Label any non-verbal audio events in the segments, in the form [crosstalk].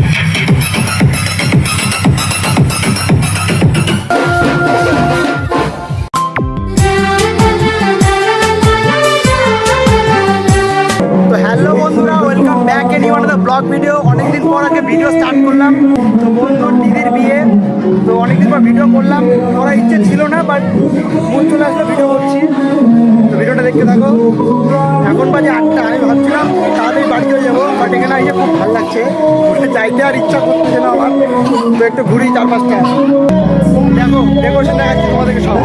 Thank you. Blog video অনেকদিন পর আগে ভিডিও স্টার্ট করলাম। তো বন্ধুর দিদির বিয়ে, তো অনেকদিন পর ভিডিও করলাম। করার ইচ্ছে ছিল না বাট মন চলে আসলো ভিডিও করছি। তো ভিডিওটা দেখতে থাকো। এখন বাজে আটটা, আমি ভাবছিলাম তাড়াতাড়ি বাড়িতে যাব বাট এখানে এসে খুব ভালো লাগছে। যাইতে আর ইচ্ছা করতেছে না আমার। তো একটু ঘুরি চার পাঁচটা। দেখো ডেকোরেশন দেখাচ্ছি তোমাদেরকে সব।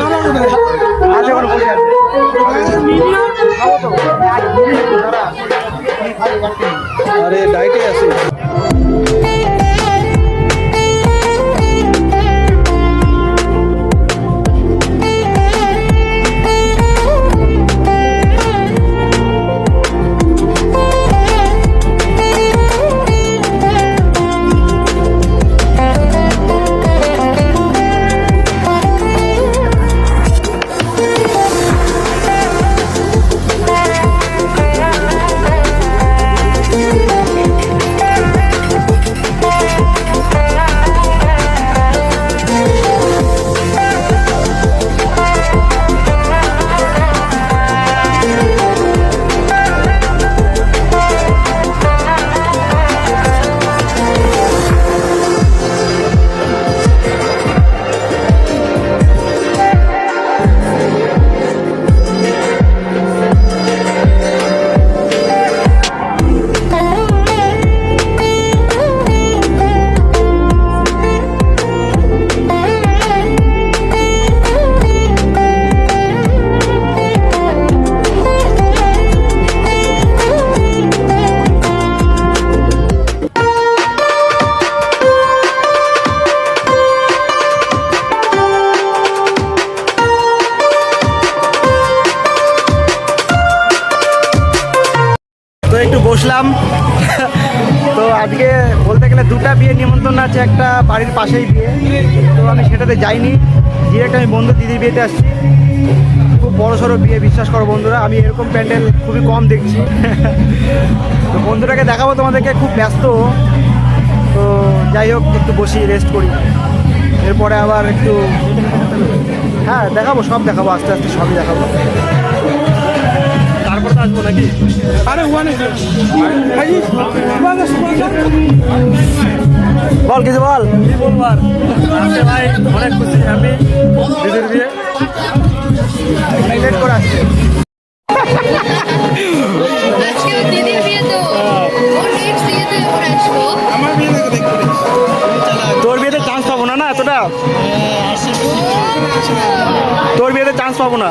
আছে ওখানে বসে আছে। আরে ডাইটে আছে বসলাম তো আজকে বলতে গেলে দুটা বিয়ে নিমন্ত্রণ আছে, একটা বাড়ির পাশেই বিয়ে। তো আমি সেটাতে যাইনি। একটা আমি বন্ধু দিদির বিয়েতে আসছি। খুব বড় সড়ো বিয়ে, বিশ্বাস করো বন্ধুরা, আমি এরকম প্যান্ডেল খুবই কম দেখছি। তো বন্ধুটাকে দেখাবো তোমাদেরকে, খুব ব্যস্ত। তো যাই হোক, একটু বসি রেস্ট করি। এরপরে আবার একটু হ্যাঁ দেখাবো, সব দেখাবো, আস্তে আস্তে সবই দেখাবো। আসব নাকি? আরে ওয়ানে বল কিছু বল। কি বলব আর? আজকে ভাই অনেক খুশি আমি। দিদির বিয়ে লেট করে আসছে তোর বিয়েতে চান্স পাবো না না এতটা? তোর বিয়েতে চান্স পাবো না।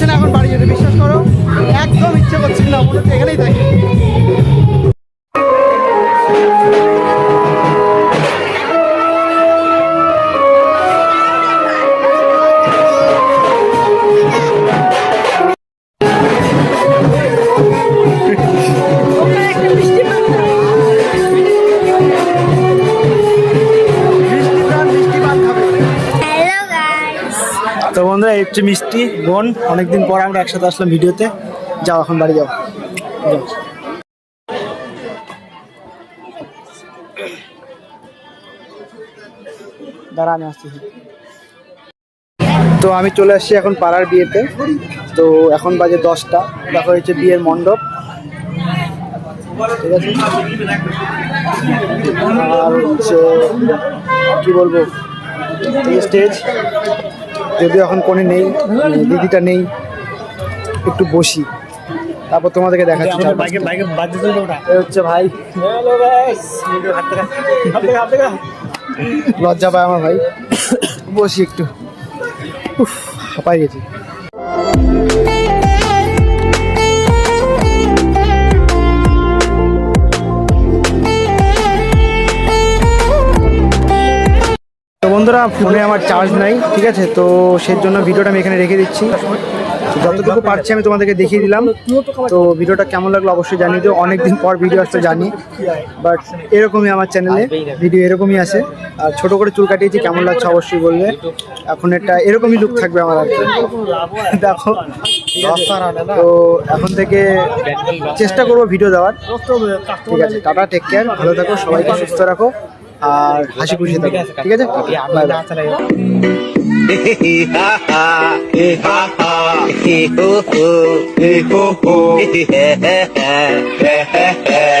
করছে না এখন বাড়ি যেতে তো বন্ধুরা, এই হচ্ছে মিষ্টি বোন। অনেকদিন পর আমরা একসাথে আসলাম ভিডিওতে। যাও, এখন বাড়ি যাও। যাও দাঁড়া, আমি আসতেছি। তো আমি চলে আসছি এখন পাড়ার বিয়েতে। তো এখন বাজে দশটা। দেখো হচ্ছে বিয়ের মণ্ডপ। ঠিক আছে? আর হচ্ছে, কি বলব স্টেজ যদিও এখন কোনে নেই মানে দিদিটা নেই একটু বসি। তারপর তোমাদেরকে দেখাচ্ছি হচ্ছে ভাই। লজ্জা পায় আমার ভাই। বসি একটু। উফ হাঁপাই গেছি। বন্ধুরা ফোনে আমার চার্জ নাই, ঠিক আছে? তো সেই জন্য ভিডিওটা আমি এখানে রেখে দিচ্ছি। যতটুকু পারছি আমি তোমাদেরকে দেখিয়ে দিলাম। তো ভিডিওটা কেমন লাগল অবশ্যই জানিয়ে দিও। অনেকদিন পর ভিডিও আসতে জানি। বাট এরকমই আমার চ্যানেলে ভিডিও এরকমই আছে। আর ছোটো করে চুল কাটিয়েছি, কেমন লাগছে অবশ্যই বলবে। এখন একটা এরকমই লুক থাকবে আমার আর দেখো তো এখন থেকে চেষ্টা করব ভিডিও দেওয়ার। ঠিক আছে? টাটা টেক কেয়ার ভালো থাকো, সবাইকে সুস্থ রাখো। আর হাসি খুশি থাকো। ঠিক আছে? Bye bye. [laughs]